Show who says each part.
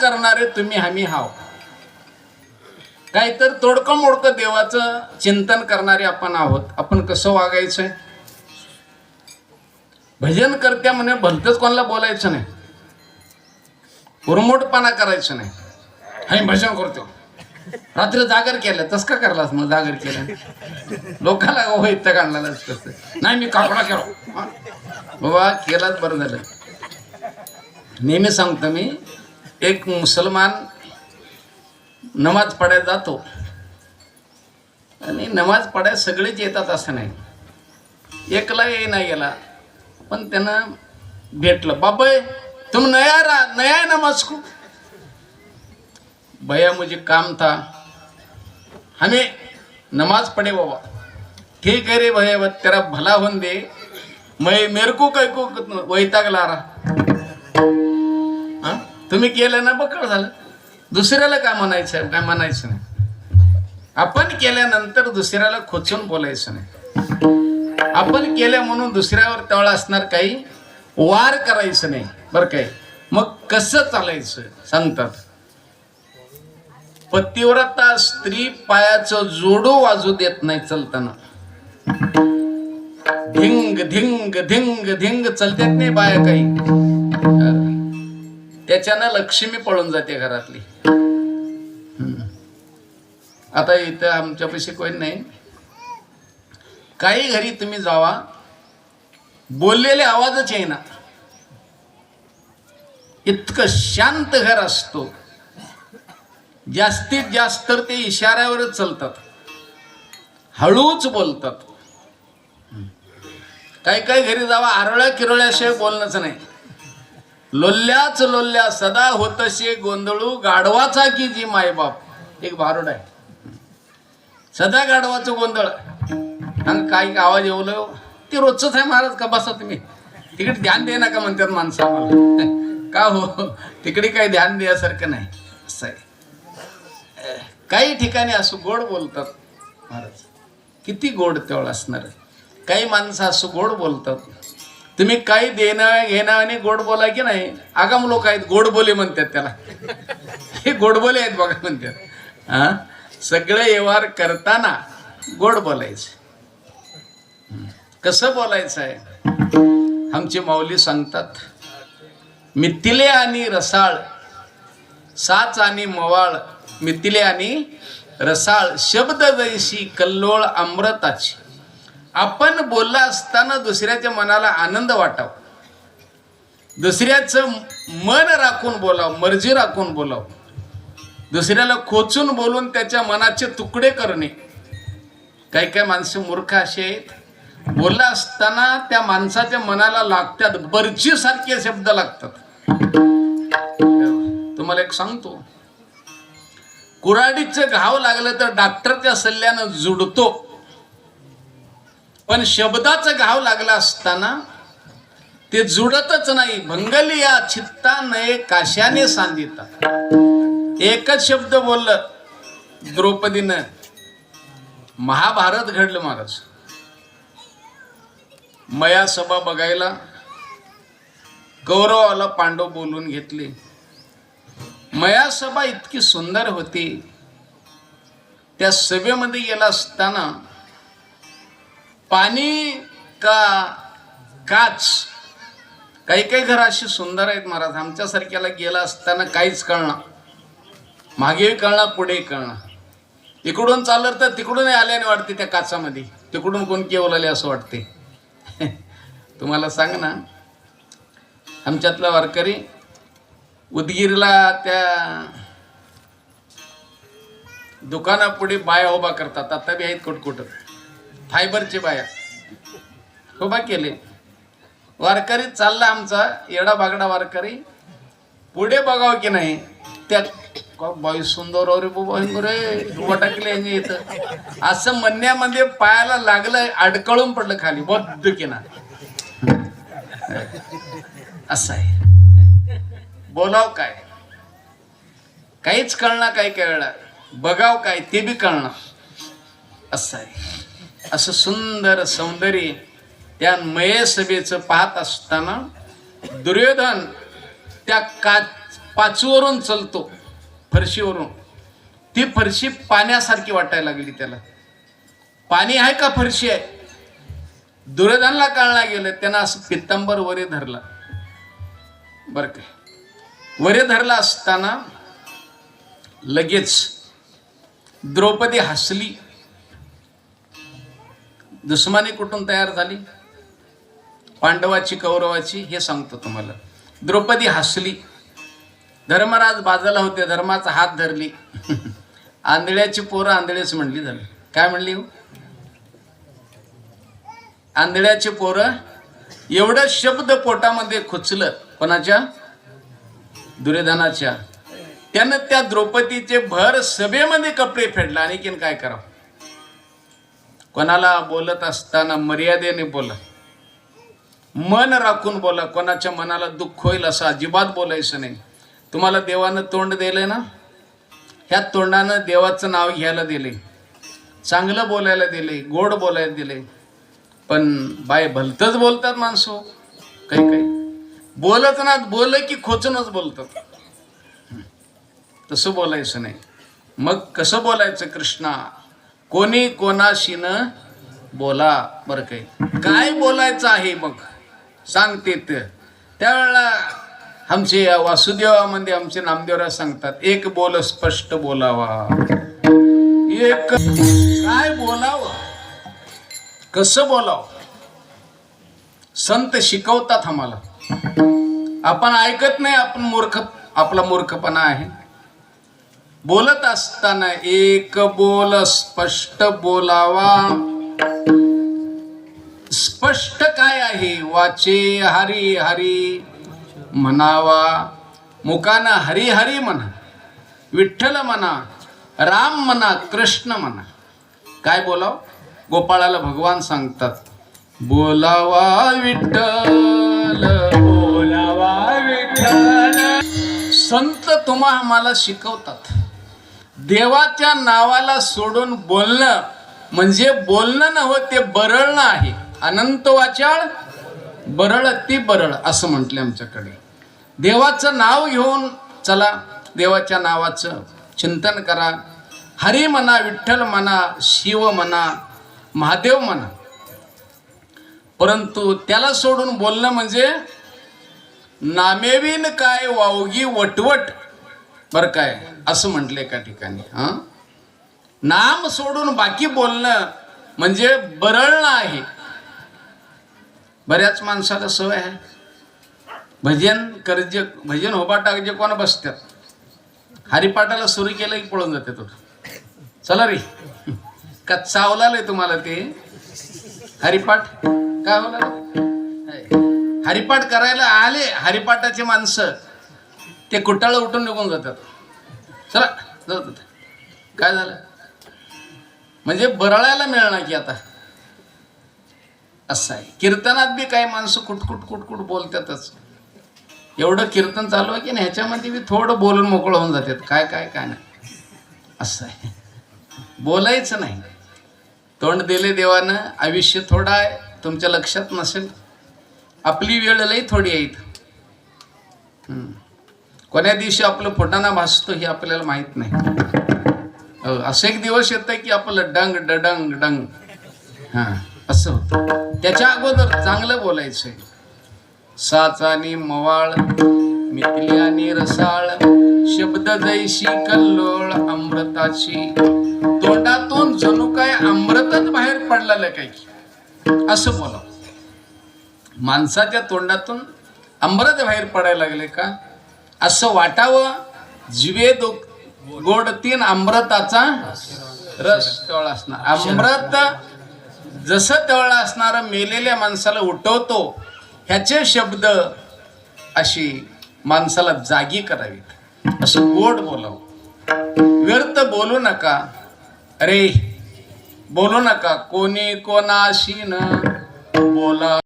Speaker 1: करणारे तुम्ही हमी हाव. काहीतर तोडकं मोडकं देवाचं चिंतन करणारे आपण आहोत. आपण कसं वागायचंय? भजन करत्या म्हणे भलतंच कोणाला बोलायचं नाही. उरमोटपणा करायचं नाही. आम्ही भजन करतो. रात्री जागर केलं तस का करलास मग जागर केलं? लोकांना होय इथं काढलाच नाही मी कापडा केलो. बाबा केलाच बरं झालं. नेहमी सांगतो मी एक मुसलमान नमाज पडायला जातो. आणि नमाज पडायला सगळेच येतात असं नाही. एकला ये नाही गेला पण त्यानं भेटलं बाबा तुम नया रा नया नमाज को. भैया मुझे काम था. हमें नमाज पढ़े बाबा. ठीक है रे भैया तेरा भला होन दे. मैं मेरे को काय को वैताग ला रहा। तुम्ही केलं ना बकळ झालं. दुसऱ्याला काय म्हणायचं काय म्हणायचं नाही. आपण केल्यानंतर दुसऱ्याला खोचून बोलायचं नाही. आपण केल्या म्हणून दुसऱ्यावर तळ असणार काही वार करायचं नाही. बरं काय? मग कसं चालायचं? सांगतात. पतिव्रता स्त्री पायाचं जोडो वाजू देत नाही चलताना. धिंग धिंग धिंग धिंग चलतात नाही बाया काही. त्याच्यानं लक्ष्मी पळून जाते घरातली. आता इथं आमच्यापाशी कोण नाही. काही घरी तुम्ही जावा. बोललेले आवाजच येईना. इतकं शांत घर असतो. जास्तीत जास्त तर ते इशाऱ्यावरच चालतात. हळूच बोलतात. काही काही घरी जावा आरळ्या किरळ्याशिवाय बोलणंच नाही. लोल्ल्याच लोल्ल्या सदा होतशे गोंधळू गाढवाचा की जी मायबाप? एक भारुड आहे. सदा गाढवाचं गोंधळ. आणि काही आवाज येवलं ते रोजच आहे महाराज का बसा तुम्ही तिकडे ध्यान दे नका म्हणतात माणसं आम्हाला. का हो? तिकडे काही ध्यान द्यासारखं नाही. असं आहे. काही ठिकाणी असं गोड बोलतात महाराज. किती गोड तेवढं असणार आहे. काही माणसं असं गोड बोलतात. तुम्ही काही देणं घेणं आणि गोड बोला की नाही आगाम लोक आहेत गोड बोले म्हणतात त्याला. हे गोड बोले आहेत बघा म्हणतात. हा? सगळे व्यवहार करताना गोड बोलायचं. कसं बोलायचं आहे? आमची माऊली सांगतात मिथिले आणि रसाळ साच आणि मवाळ मिथिले आणि रसाळ शब्द जैशी कल्लोळ अमृताची. आपण बोलला असताना दुसऱ्याच्या मनाला आनंद वाटावं. दुसऱ्याचं मन राखून बोलावं मर्जी राखून बोलावं. दुसऱ्याला खोचून बोलून त्याच्या मनाचे तुकडे करणे. काही काही माणसं मूर्ख असे आहेत. बोलला असताना त्या माणसाच्या मनाला लागतात बर्चीसारखे शब्द लागतात. तुम्हाला एक सांगतो. कुराडीचं घाव लागलं तर डॉक्टरच्या सल्ल्यानं जुडतो. पण शब्दाचं घाव लागला असताना ते जुडतच नाही. भंगली या चित्ता नये काशाने सांदिता एकच शब्द बोललं द्रौपदीनं. महाभारत घडलं महाराज. मया सभा बघायला गौरवाला पांडव बोलून घेतले. मया सभा इतकी सुंदर होती. त्या सभेमध्ये गेला असताना पाणी का काच काही काही घरं अशी सुंदर आहेत महाराज. आमच्यासारख्याला गेला असताना काहीच कळणार. मागेही कळणार पुढेही कळणार. इकडून चाललं तर तिकडूनही आल्याने वाटते त्या काचामध्ये. तिकडून कोण केवळ असं वाटते. तुम्हाला सांग ना आमच्यातला वारकरी उदगीरला त्या दुकानापुढे बाया उभा करतात. आता बी आहेत कुटकुट फायबरचे बाया. उभा केले. वारकरी चालला आमचा येडा बागडा वारकरी. पुढे बघावं की नाही त्या बाई सुंदर अरे बाबा रे असं म्हणण्यामध्ये पायाला लागलं अडकळून पडलं खाली बद्ध की ना असं आहे. बोलाव काय? काहीच कळणार काय कळणार. बघाव काय ते बी कळणार. असं आहे. असं सुंदर सौंदर्य त्या मयसभेचं पाहत असताना दुर्योधन त्या काच पाचवरून चलतो फरशीवरून. ती फरशी पाण्यासारखी वाटायला लागली त्याला. पाणी आहे का फरशी आहे? दुर्योधनला कळला गेलं त्यानं असं पित्तांबर वरे धरला. बर काय वरे धरला असताना लगेच द्रौपदी हसली. दुश्मनी कुठून तयार झाली? पांडवाची कौरवाची हे सांगतो तुम्हाला. द्रौपदी हसली. धर्मराज बाजाला होते धर्माचा हात धरली. आंधळ्याची पोरं आंधळेच म्हणली झाली काय म्हणली हो? आंधळ्याची पोरं एवढं शब्द पोटामध्ये खुचलं कोणाच्या? दुर्योधनाच्या. त्यानं त्या द्रौपदीचे भर सभेमध्ये कपडे फेडला. आणखीन काय करावं? कोणाला बोलत असताना मर्यादेने बोला. मन राखून बोला. कोणाच्या मनाला दुःख होईल असं अजिबात बोलायचं नाही. तुम्हाला देवानं तोंड दिलंय ना? ह्या तोंडानं देवाचं नाव घ्यायला दिले चांगलं बोलायला दिले गोड बोलायला दिले पण बाय भलतच बोलतात माणसं हो. काही काही. बोलत ना बोल की खोचूनच बोलतात. तसं बोलायचं नाही. मग कसं बोलायचं कृष्णा? कोणी कोणाशीनं बोला बरं काही. काय बोलायचं आहे मग? सांगते त्यावेळेला आमचे वासुदेवामध्ये आमचे नामदेवराज सांगतात एक बोल स्पष्ट बोलावा. एक काय बोलावं? कसं बोलावं? संत शिकवतात आम्हाला. आपण ऐकत नाही आपण मूर्ख आपला मूर्खपणा आहे. बोलत असताना एक बोल स्पष्ट बोलावा. स्पष्ट काय आहे? वाचे हरी हरी म्हणावा. मुखानं हरी हरी म्हणा. विठ्ठल म्हणा. राम म्हणा. कृष्ण म्हणा. काय बोलाव? गोपाळाला भगवान सांगतात बोलावा विठ्ठल बोलावा विठ्ठल. संत तुम्हा आम्हाला शिकवतात. देवाच्या नावाला सोडून बोलणं म्हणजे बोलणं नव्हं ते बरळणं आहे. अनंत वाचाळ बरळ ती बरळ असं म्हटले आमच्याकडे. देवाचं नाव घेऊन चला देवाच्या नावाचं चिंतन करा. हरी म्हणा विठ्ठल म्हणा शिव म्हणा महादेव म्हणा. परंतु त्याला सोडून बोलणं म्हणजे नामेवीन काय वावगी वटवट बरं काय असं म्हटलं एका ठिकाणी हां? नाम सोडून बाकी बोलणं म्हणजे बरळणं आहे. बऱ्याच माणसाला सवय आहे. भजन कर्ज भजन होबा टाकजे कोण बसतात? हरिपाठाला सुरू केलं की पळून जाते तो? चला रे. का चावलाय तुम्हाला ते? हरिपाठ? काय होला हरिपाठ करायला आले हरिपाठाचे माणसं. ते कुट्टाळं उठून निघून जातात. चला जातात काय झालं? म्हणजे बरळायला मिळणार की आता? असं आहे. कीर्तनात बी काही माणसं कुटकुट कुटकुट बोलतातच. एवढं कीर्तन चालू आहे की नाही? ह्याच्यामध्ये बी थोडं बोलून मोकळं होऊन जातात. काय काय काय नाही. असं आहे. बोलायचं नाही. तोंड दिले देवानं आयुष्य थोडं आहे. तुमच्या लक्षात नसेल. आपली वेळ लई थोडी आहे इथं. कोण्या दिवशी आपलं पोटाना भासतो हे आपल्याला माहीत नाही. असे असं एक दिवस येत की आपलं डंग डडंग डंग. हां असं होतं. त्याच्या अगोदर चांगलं बोलायचंय. साचानी मवाळ मिथल्यानी रसाळ शब्द जैशी कल्लोळ अमृताची. तोंडातून जणू काय अमृतच बाहेर पडलेलं काही असं बोला माणसाच्या तोंडातून अमृत बाहेर पडायला लागले का? असं वाटावं. जिवे दो गोड तीन अमृताचा रस. तळ असणार. अमृत जसं तळ असणार मेलेल्या माणसाला उठवतो. ह्याचे शब्द अशी माणसाला जागी करावीत. असं गोड बोलावं. व्यर्थ बोलू नका. अरे बोलू नका. कोणी कोणाशी न बोला